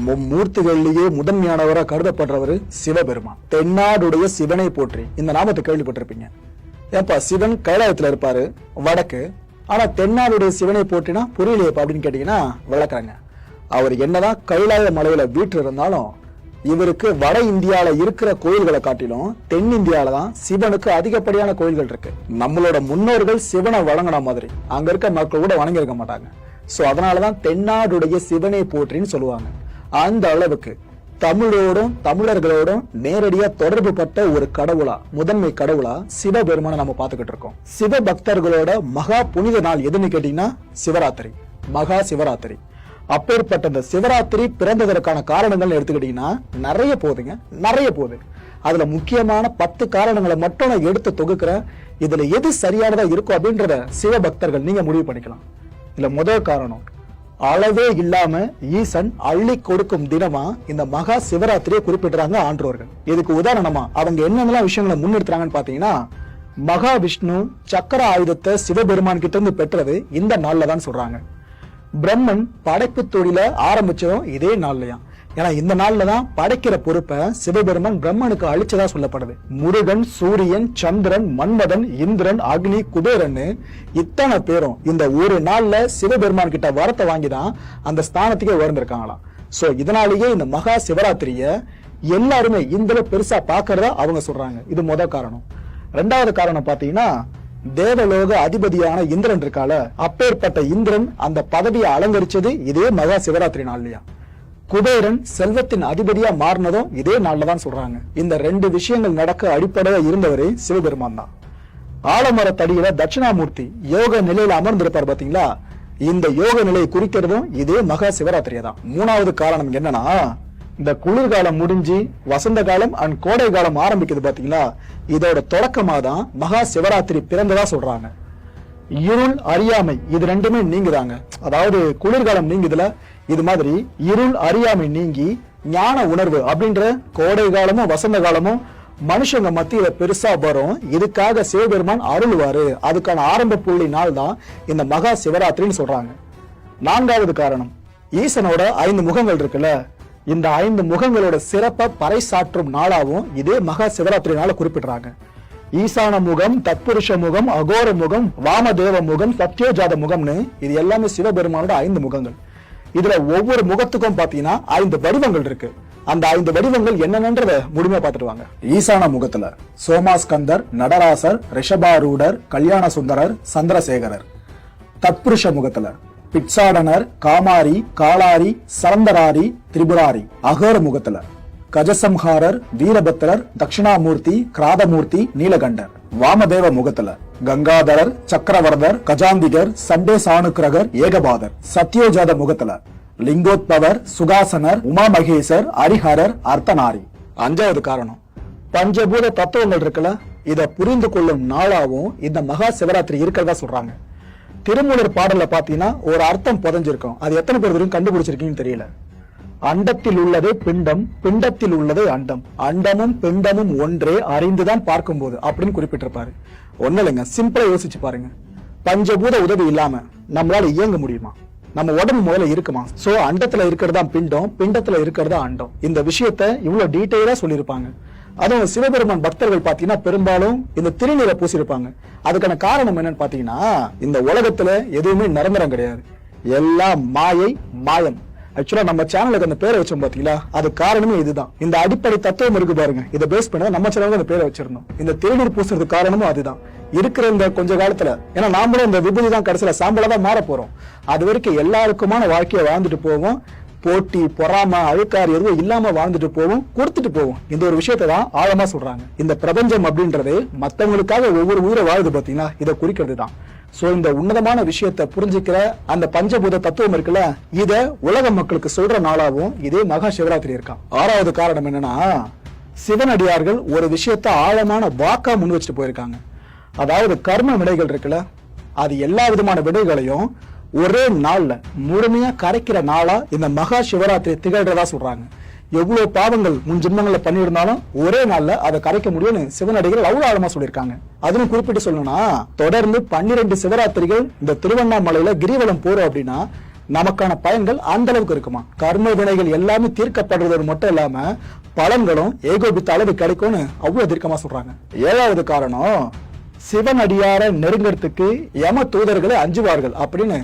மூர்த்திகளிலேயே முதன்மையானவராக கருதப்படுறவர் சிவபெருமான். தென்னாடுடைய சிவனை போற்றி இந்த நாமத்தை கேள்விப்பட்டிருப்பீங்க. ஏப்பா சிவன் கைலாயத்தில் இருப்பாரு வடக்கு. ஆனா தென்னாடுடைய சிவனை போற்றினா புரியலையப்பா அப்படின்னு கேட்டீங்கன்னா விளக்குறாங்க அவர் என்னதான் கைலாய மலையில வீட்டு இருந்தாலும் இவருக்கு வட இந்தியால இருக்கிற கோயில்களை காட்டிலும் தென்னிந்தியால தான் சிவனுக்கு அதிகப்படியான கோயில்கள் இருக்கு. நம்மளோட முன்னோர்கள் சிவனை வழங்கின மாதிரி. அங்க இருக்க மக்கள் கூட வணங்கியிருக்க மாட்டாங்க. மாட்டாங்க சோ அதனாலதான் தென்னாடுடைய சிவனை போற்றின்னு சொல்லுவாங்க. அந்த அளவுக்கு தமிழோடும் தமிழர்களோடும் நேரடியா தொடர்பு பட்ட ஒரு கடவுளா முதன்மை கடவுளா சிவபெருமானை நம்ம பார்த்துக்கிட்டு இருக்கோம். சிவ பக்தர்களோட மகா புனித நாள் எதுன்னு கேட்டீங்கன்னா சிவராத்திரி. மகா சிவராத்திரி. அப்பேற்பட்ட இந்த சிவராத்திரி பிறந்ததற்கான காரணங்கள் எடுத்துக்கிட்டீங்கன்னா நிறைய போகுதுங்க. நிறைய போகுது. அதுல முக்கியமான பத்து காரணங்களை மட்டும் நான் எடுத்து தொகுக்கிறேன். இதுல எது சரியானதா இருக்கும் அப்படின்றத சிவபக்தர்கள் நீங்க முடிவு பண்ணிக்கலாம். இதுல முதல் காரணம் அளவே இல்லாம ஈசன் அள்ளி கொடுக்கும் தினமா இந்த மகா சிவராத்திரியை குறிப்பிடுறாங்க ஆன்றோர்கள் இதுக்கு உதாரணமா அவங்க என்னென்னலாம் விஷயங்களை முன்னெடுத்துறாங்கன்னு பாத்தீங்கன்னா மகாவிஷ்ணு சக்கர ஆயுதத்தை சிவபெருமான் கிட்ட இருந்து பெற்றது இந்த நாள்ல தான் சொல்றாங்க. பிரம்மன் படைப்பு தொழில ஆரம்பிச்சதும் இதே நாள்லயாம் ஏன்னா இந்த நாள்ல தான் படைக்கிற பொறுப்பை சிவபெருமன் பிரம்மனுக்கு அழிச்சதா சொல்லப்படுது. முருகன் சூரியன் சந்திரன் மன்மதன் இந்திரன் அக்னி குபேரன் இத்தனை பேரும் இந்த ஒரு நாள்ல சிவபெருமான் கிட்ட வரத்தை வாங்கி தான் அந்த ஸ்தானத்துக்கே உயர்ந்திருக்காங்களாம். சோ இதனாலேயே இந்த மகா சிவராத்திரிய எல்லாருமே இந்த பெருசா பாக்குறதா அவங்க சொல்றாங்க. இது முத காரணம். ரெண்டாவது காரணம் பாத்தீங்கன்னா தேவலோக அதிபதியான இந்திரன் இருக்கால அப்பேற்பட்ட இந்திரன் அந்த பதவியை அலங்கரிச்சது இதே மகா சிவராத்திரி நாள்லயா. குபேரன் செல்வத்தின் அதிபதியா மாறினதும் இதே நாள்ல தான் சொல்றாங்க. இந்த ரெண்டு விஷயங்கள் நடக்க அடிப்படையா இருந்தவரே சிவபெருமான் தான். ஆலமரத்தடியில தட்சிணாமூர்த்தி யோக நிலையில அமர்ந்திருப்பார் பாத்தீங்களா? இந்த யோக நிலையை குறிக்கிறதும் இதே மகா சிவராத்திரியா தான். மூணாவது காரணம் என்னன்னா இந்த குளிர்காலம் முடிஞ்சு வசந்த காலம் அண்ட் கோடை காலம் ஆரம்பிக்குது பாத்தீங்களா? இதோட தொடக்கமா தான் மகா சிவராத்திரி பிறந்ததா சொல்றாங்க. இருள் அறியாமை இது ரெண்டுமே நீங்குதாங்க. அதாவது குளிர்காலம் நீங்குதுல இது மாதிரி இருள் அறியாமை நீங்கி ஞான உணர்வு அப்படின்ற கோடை காலமும் வசந்த காலமும் மனுஷங்க மத்தியில பெருசா வரும். இதுக்காக சிவபெருமான் அருள்வாரு. அதுக்கான ஆரம்ப புள்ளி நாள் தான் இந்த மகா சிவராத்திரின்னு சொல்றாங்க. நான்காவது காரணம் ஈசனோட ஐந்து முகங்கள் இருக்குல்ல? இந்த ஐந்து முகங்களோட சிறப்பை பறைசாற்றும் நாளாவும் இதே மகா சிவராத்திரி நாள குறிப்பிடுறாங்க. ஈசான முகம் தத்புருஷ முகம் அகோர முகம் வாமதேவ முகம் சத்யோஜாத முகம்னு இது எல்லாமே சிவபெருமானோட ஐந்து முகங்கள். இதுல ஒவ்வொரு முகத்துக்கும் பாத்தீங்கன்னா ஐந்து வடிவங்கள் இருக்கு. அந்த ஐந்து வடிவங்கள் என்னென்னன்றத முழுமையா பார்த்துட்டு ஈசான முகத்துல சோமாஸ்கந்தர் நடராசர் ரிஷபாரூடர் கல்யாண சுந்தரர் சந்திரசேகரர். தத்புருஷ முகத்துல பிட்சாடனர் காமாரி காலாரி சரந்தராரி திரிபுராரி. அகோர முகத்துல கஜசம்ஹாரர் வீரபத்திரர் தட்சிணாமூர்த்தி கிராதமூர்த்தி நீலகண்டர். வாமதேவ முகத்துல கங்காதரர் சக்கரவர்தர் கஜாந்திகர் சண்டே சாணுக்கிரகர் ஏகபாதர். சத்யோஜாத முகத்துல. லிங்கோத்பவர் சுகாசனர் உமாமகேசர் ஹரிஹரர் அர்த்தநாரி. அஞ்சாவது காரணம். பஞ்சபூத தத்துவங்கள் இருக்குல்ல இதை புரிந்து கொள்ளும் நாளாவும் இந்த மகா சிவராத்திரி இருக்கிறதா சொல்றாங்க. திருமூலர் பாடல்ல பாத்தீங்கன்னா ஒரு அர்த்தம் புதஞ்சிருக்கும். அது எத்தனை பேர் வரைக்கும் கண்டுபிடிச்சிருக்கீங்கன்னு தெரியல. அண்டத்தில் உள்ளதே பிண்டம் பிண்டத்தில் உள்ளதே அண்டம். அண்டமும் பிண்டமும் ஒன்றே அறிந்துதான் பார்க்கும்போது அப்படின்னு குறிப்பிட்டிருப்பாரு. ஒன்னும் இல்லைங்க சிம்பிளா யோசிச்சு பாருங்க. பஞ்சபூத உதவி இல்லாம நம்மளால இயங்க முடியுமா? நம்ம உடம்பு முதல்ல இருக்குமா? சோ அண்டத்துல இருக்கிறதா பிண்டம் பிண்டத்துல இருக்கிறதா அண்டம். இந்த விஷயத்த இவ்வளவு டீட்டெயிலா சொல்லியிருப்பாங்க. அதுவும் சிவபெருமான் பக்தர்கள் பாத்தீங்கன்னா பெரும்பாலும் இந்த திருநீரை பூசியிருப்பாங்க. அதுக்கான காரணம் என்னன்னு பாத்தீங்கன்னா இந்த உலகத்துல எதுவுமே நிரந்தரம் கிடையாது. எல்லாம் மாயை மாயம். ஆக்சுவலா நம்ம சேனலுக்கு அந்த பேரை வச்சோம் பாத்தீங்களா? அது காரணமே இதுதான். இந்த அடிப்படை தத்துவம் இருக்கு பாருங்க. இதை பேஸ் பண்ண நம்ம சேனலுக்கு அந்த பேரை வச்சிருந்தோம் இந்த திருநீர் பூசுறது காரணமும் அதுதான். இருக்கிற இந்த கொஞ்ச காலத்துல ஏன்னா நாமளும் இந்த விபூதி தான் கடைசியில சாம்பலா தான் மாற போறோம். அது வரைக்கும் எல்லாருக்குமான வாழ்க்கையை வாழ்ந்துட்டு போவோம். போட்டி பொறாம அழுக்காறு எதுவும் இல்லாம வாழ்ந்துட்டு போவோம் கொடுத்துட்டு போவோம். இந்த ஒரு விஷயத்தை தான் ஆழமா சொல்றாங்க. இந்த பிரபஞ்சம் அப்படின்றது மத்தவங்களுக்காக ஒவ்வொரு உயிரை வாழுது பாத்தீங்கன்னா இதை குறிக்கிறது தான் சோ இந்த உன்னதமான விஷயத்தை புரிஞ்சுக்கிற அந்த பஞ்சபூத தத்துவம் இருக்குல்ல இத உலக மக்களுக்கு சொல்ற நாளாவும் இதே மகா சிவராத்திரி இருக்கான் ஆறாவது காரணம் என்னன்னா சிவனடியார்கள் ஒரு விஷயத்த ஆழமான வாக்கா முன் வச்சுட்டு போயிருக்காங்க. அதாவது கர்ம விடைகள் இருக்குல்ல அது எல்லா விதமான விடைகளையும் ஒரே நாள்ல முழுமையா கரைக்கிற நாளா இந்த மகா சிவராத்திரி திகழ்றதா சொல்றாங்க. எவ்வளவு பாவங்கள் முன் ஜென்மங்கள்ல பண்ணியிருந்தாலும் ஒரே நாள்ல அதை கரைக்க முடியும்னு சிவனடிகள் அவ்வளவு ஆழமா சொல்லியிருக்காங்க. அதுவும் குறிப்பிட்டு சொல்லணும்னா தொடர்ந்து பன்னிரெண்டு சிவராத்திரிகள் இந்த திருவண்ணாமலையில கிரிவலம் போறோம் அப்படின்னா நமக்கான பயன்கள் அந்த அளவுக்கு இருக்குமா? கர்ம வினைகள் எல்லாமே தீர்க்கப்படுறது மட்டும் இல்லாம பலன்களும் ஏகோபித்த அளவு கிடைக்கும்னு அவ்வளவு தீர்க்கமா சொல்றாங்க. ஏழாவது காரணம் சிவனடியார நெருங்கிறதுக்கு யம தூதர்களை அஞ்சுவார்கள் அப்படின்னு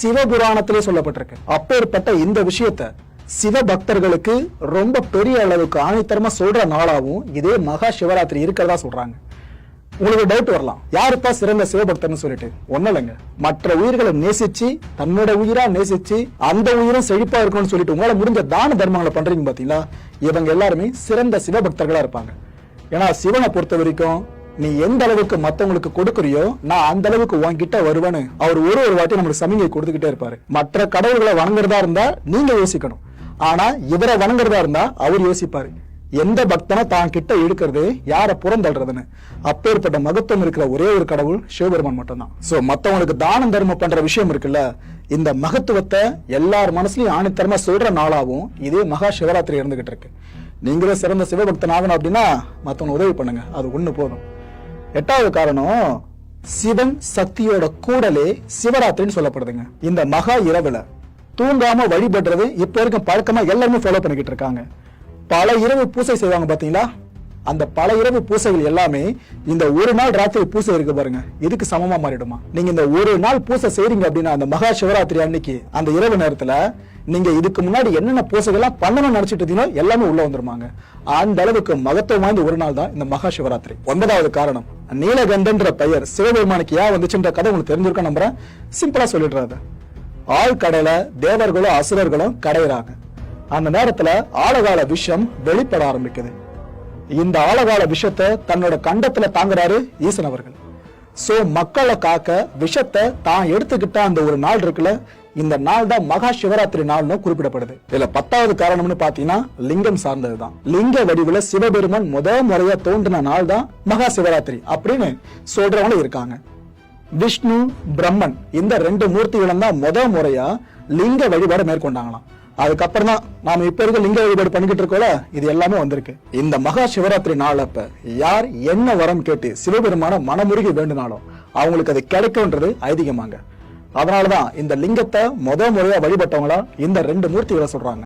சிவபுராணத்திலே சொல்லப்பட்டிருக்கு. அப்பேற்பட்ட இந்த விஷயத்த சிவ பக்தர்களுக்கு ரொம்ப பெரிய அளவுக்கு ஆணித்தரமா சொல்ற நாளாகவும் இதே மகா சிவராத்திரி இருக்கிறதா சொல்றாங்க. உங்களுக்கு டவுட் வரலாம். யாருப்பா சிறந்த சிவபக்தர்னு சொல்லிட்டு? ஒன்றும் இல்லைங்க. மற்ற உயிர்களை நேசிச்சு தன்னோட உயிரா நேசிச்சு அந்த உயிரும் செழிப்பா இருக்கணும்னு சொல்லிட்டு உங்களால முடிஞ்ச தான தர்மங்களை பண்றீங்க பாத்தீங்களா? இவங்க எல்லாருமே சிறந்த சிவபக்தர்களா இருப்பாங்க. ஏன்னா சிவனை பொறுத்த வரைக்கும் நீ எந்த அளவுக்கு மத்தவங்களுக்கு கொடுக்குறியோ நான் அந்த அளவுக்கு உன்கிட்ட வருவேன்னு அவர் ஒரு ஒரு வாட்டி நம்மளுக்கு சமிகை கொடுத்துக்கிட்டே இருப்பாரு. மற்ற கடவுள்களை வணங்குறதா இருந்தா நீங்க யோசிக்கணும். ஆனா இவரை வணங்குறதா இருந்தா அவர் யோசிப்பாரு. எந்த பக்தனை தான் கிட்ட இழுக்கிறது யார புறந்தள்ளுறதுன்னு. அப்பேற்பட்ட மகத்துவம் இருக்கிற ஒரே ஒரு கடவுள் சிவபெருமான் மட்டும்தான். சோ மத்தவங்களுக்கு தானம் தர்மம் பண்ற விஷயம் இருக்குல்ல இந்த மகத்துவத்தை எல்லார் மனசுலயும் ஆணித்தரமா சொல்ற நாளாகவும் இதே மகா சிவராத்திரி இருந்துகிட்டு இருக்கு. நீங்களே சிறந்த சிவபக்தன் ஆகணும் அப்படின்னா மத்தவங்க உதவி பண்ணுங்க. அது ஒண்ணு போதும். எட்டாவது காரணம் சிவன் சக்தியோட கூடலே சிவராத்திரின்னு சொல்லப்படுதுங்க. இந்த மகா இரவுல தூங்காம வழிபடுறது இப்ப வரைக்கும் பழக்கமா எல்லாருமே ஃபாலோ பண்ணிக்கிட்டு இருக்காங்க. பல இரவு பூசை செய்வாங்க பாத்தீங்களா? அந்த பல இரவு பூசைகள் எல்லாமே இந்த ஒரு நாள் ராத்திரி பூசை இருக்கு பாருங்க. இதுக்கு சமமா மாறிடுமா? நீங்க இந்த ஒரு நாள் பூசை செய்றீங்க அப்படின்னா அந்த மகா சிவராத்திரி அன்னைக்கு அந்த இரவு நேரத்துல நீங்க இதுக்கு முன்னாடி என்னென்ன பூசைகள்லாம் பண்ணணும்னு நினைச்சிட்டு இருந்தீங்களோ எல்லாமே உள்ள வந்துருமாங்க. அந்த அளவுக்கு மகத்துவம் வாய்ந்த ஒரு நாள் தான் இந்த மகா சிவராத்திரி. ஒன்பதாவது காரணம் நீலகண்டன்ற பெயர் சிவபெருமானுக்கு ஏன் வந்துச்சுன்ற கதை உங்களுக்கு தெரிஞ்சிருக்க நம்புறேன். சிம்பிளா சொல்லிடுறாரு ஆழ்கடல தேவர்களும் அசுரர்களும் கடையிறாங்க. அந்த நேரத்துல ஆழகால விஷம் வெளிப்பட ஆரம்பிக்குது. இந்த ஆழகால விஷத்தை தன்னோட கண்டத்துல தாங்குறாரு ஈசன் அவர்கள். சோ மக்களை காக்க விஷத்தை தான் எடுத்துக்கிட்ட அந்த ஒரு நாள் இருக்குல்ல இந்த நாள் தான் மகா சிவராத்திரி நாள்னு குறிப்பிடப்படுது. இதுல பத்தாவது காரணம்னு பாத்தீங்கன்னா லிங்கம் சார்ந்ததுதான். லிங்க வடிவுல சிவபெருமான் முத முறையா தோன்றின நாள் தான் மகா சிவராத்திரி அப்படின்னு சொல்றவங்களும் இருக்காங்க. விஷ்ணு பிரம்மன் இந்த ரெண்டு மூர்த்திகளும் தான் முத முறையா லிங்க வழிபாடு மேற்கொண்டாங்களாம். அதுக்கப்புறம் தான் நாம இப்ப இருக்க லிங்க வழிபாடு பண்ணிக்கிட்டு இருக்கோம்ல இது எல்லாமே வந்திருக்கு. இந்த மகா சிவராத்திரி நாள் அப்ப யார் என்ன வரம் கேட்டு சிவபெருமான மனமுருகி வேண்டுனாலும் அவங்களுக்கு அது கிடைக்கும்ன்றது ஐதீகமாங்க. அதனாலதான் இந்த லிங்கத்தை முத முறையா வழிபட்டவங்களா இந்த ரெண்டு மூர்த்திகளை சொல்றாங்க.